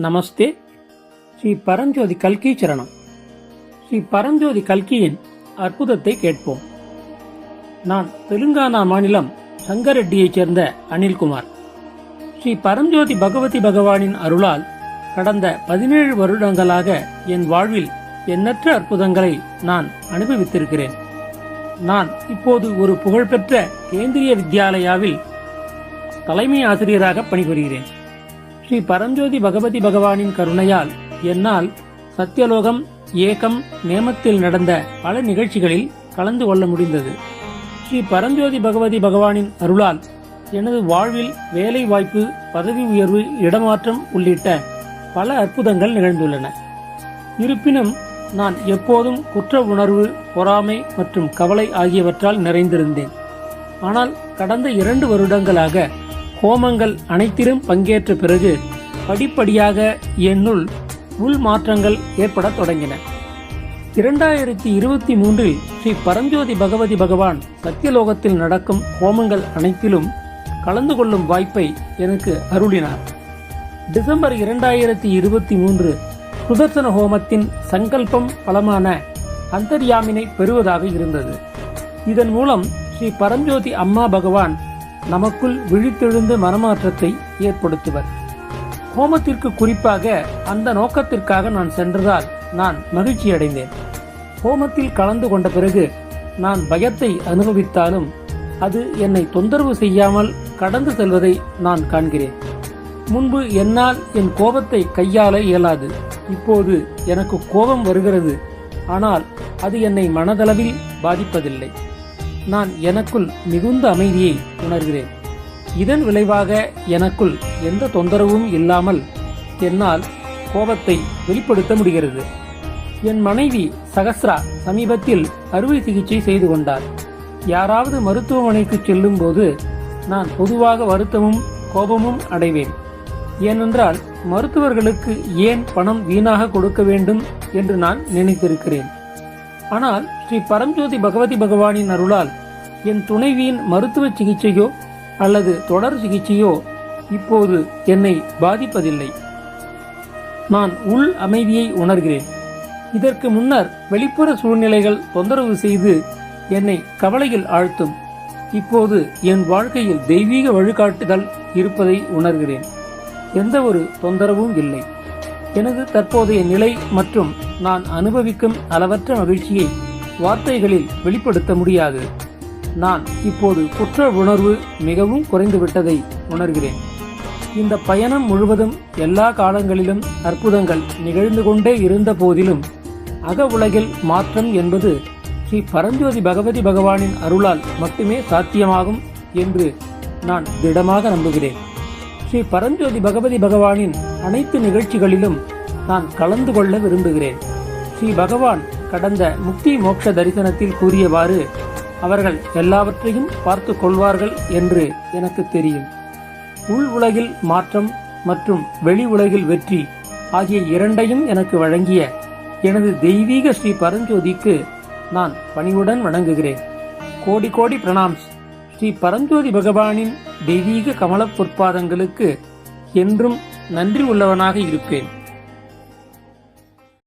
நமஸ்தே. ஸ்ரீ பரஞ்சோதி கல்கி சரணம். ஸ்ரீ பரஞ்சோதி கல்கியின் அற்புதத்தை கேட்போம். நான் தெலுங்கானா மாநிலம் சங்கரெட்டியைச் சேர்ந்த அனில்குமார். ஸ்ரீ பரஞ்சோதி பகவதி பகவானின் அருளால் கடந்த பதினேழு வருடங்களாக என் வாழ்வில் எண்ணற்ற அற்புதங்களை நான் அனுபவித்திருக்கிறேன். நான் இப்போது ஒரு புகழ்பெற்ற கேந்திரிய வித்யாலயாவில் தலைமை ஆசிரியராக பணிபுரிகிறேன். ஸ்ரீ பரஞ்சோதி பகவதி பகவானின் கருணையால் என்னால் சத்தியலோகம் ஏகம் நேமத்தில் நடந்த பல நிகழ்ச்சிகளில் கலந்து கொள்ள முடிந்தது. ஸ்ரீ பரஞ்சோதி பகவதி பகவானின் அருளால் எனது வாழ்வில் வேலை வாய்ப்பு பதவி உயர்வு இடமாற்றம் உள்ளிட்ட பல அற்புதங்கள் நிகழ்ந்துள்ளன. இருப்பினும் நான் எப்போதும் குற்ற உணர்வு பொறாமை மற்றும் கவலை ஆகியவற்றால் நிறைந்திருந்தேன். ஆனால் கடந்த இரண்டு வருடங்களாக ஹோமங்கள் அனைத்திலும் பங்கேற்ற பிறகு படிப்படியாக என்னுள் உள் மாற்றங்கள் ஏற்படத் தொடங்கின. இரண்டாயிரத்தி இருபத்தி மூன்றில் ஸ்ரீ பரஞ்சோதி பகவதி பகவான் சத்தியலோகத்தில் நடக்கும் ஹோமங்கள் அனைத்திலும் கலந்து கொள்ளும் வாய்ப்பை எனக்கு அருளினார். டிசம்பர் இரண்டாயிரத்தி இருபத்தி மூன்று சுதர்சன ஹோமத்தின் சங்கல்பம் பலமான அந்தர்யாமினை பெறுவதாக இருந்தது. இதன் மூலம் ஸ்ரீ பரஞ்சோதி அம்மா பகவான் நமக்குள் விழித்தெழுந்த மனமாற்றத்தை ஏற்படுத்துவர். ஹோமத்திற்கு குறிப்பாக அந்த நோக்கத்திற்காக நான் சென்றதால் நான் மகிழ்ச்சி அடைந்தேன் ஹோமத்தில் கலந்து கொண்ட பிறகு நான் பயத்தை அனுபவித்தாலும் அது என்னை தொந்தரவு செய்யாமல் கடந்து செல்வதை நான் காண்கிறேன். முன்பு என்னால் என் கோபத்தை கையாள இயலாது. இப்போது எனக்கு கோபம் வருகிறது. ஆனால் அது என்னை மனதளவில் பாதிப்பதில்லை. நான் எனக்குள் மிகுந்த அமைதியை உணர்கிறேன். இதன் விளைவாக எனக்குள் எந்த தொந்தரவும் இல்லாமல் என்னால் கோபத்தை வெளிப்படுத்த முடிகிறது. என் மனைவி சகஸ்ரா சமீபத்தில் அறுவை சிகிச்சை செய்து கொண்டார் யாராவது மருத்துவமனைக்கு செல்லும் போது நான் பொதுவாக வருத்தமும் கோபமும் அடைவேன். ஏனென்றால் மருத்துவர்களுக்கு ஏன் பணம் வீணாக கொடுக்க வேண்டும் என்று நான் நினைத்திருக்கிறேன். ஆனால் ஸ்ரீ பரஞ்சோதி பகவதி பகவானின் அருளால் என் துணைவியின் மருத்துவ சிகிச்சையோ அல்லது தொடர் சிகிச்சையோ இப்போது என்னை பாதிப்பதில்லை. நான் உள் அமைதியை உணர்கிறேன். இதற்கு முன்னர் வெளிப்புற சூழ்நிலைகள் தொந்தரவு செய்து என்னை கவலையில் ஆழ்த்தும். இப்போது என் வாழ்க்கையில் தெய்வீக வழிகாட்டுதல் இருப்பதை உணர்கிறேன். எந்த ஒரு தொந்தரவும் இல்லை. எனது தற்போதைய நிலை மற்றும் நான் அனுபவிக்கும் அளவற்ற மகிழ்ச்சியை வார்த்தைகளில் வெளிப்படுத்த முடியாது. நான் இப்போது குற்ற உணர்வு மிகவும் குறைந்துவிட்டதை உணர்கிறேன். இந்த பயணம் முழுவதும் எல்லா காலங்களிலும் அற்புதங்கள் நிகழ்ந்து கொண்டே இருந்த போதிலும் அக உலகில் மாற்றம் என்பது ஸ்ரீ பரஞ்சோதி பகவதி பகவானின் அருளால் மட்டுமே சாத்தியமாகும் என்று நான் திடமாக நம்புகிறேன். ஸ்ரீ பரஞ்சோதி பகவதி பகவானின் அனைத்து நிகழ்ச்சிகளிலும் நான் கலந்து கொள்ள விரும்புகிறேன். ஸ்ரீ பகவான் கடந்த முக்தி மோட்ச தரிசனத்தில் கூறியவாறு அவர்கள் எல்லாவற்றையும் பார்த்து கொள்வார்கள் என்று எனக்கு தெரியும். உள் உலகில் மாற்றம் மற்றும் வெளி உலகில் வெற்றி ஆகிய இரண்டையும் எனக்கு வழங்கிய எனது தெய்வீக ஸ்ரீ பரஞ்சோதிக்கு நான் பணிவுடன் வணங்குகிறேன். கோடி கோடி பிரணாம்ஸ் ஸ்ரீ பரஞ்சோதி பகவானின் தெய்வீக கமலப் பொற்பாதங்களுக்கு என்றும் நன்றி உள்ளவனாக இருப்பேன்.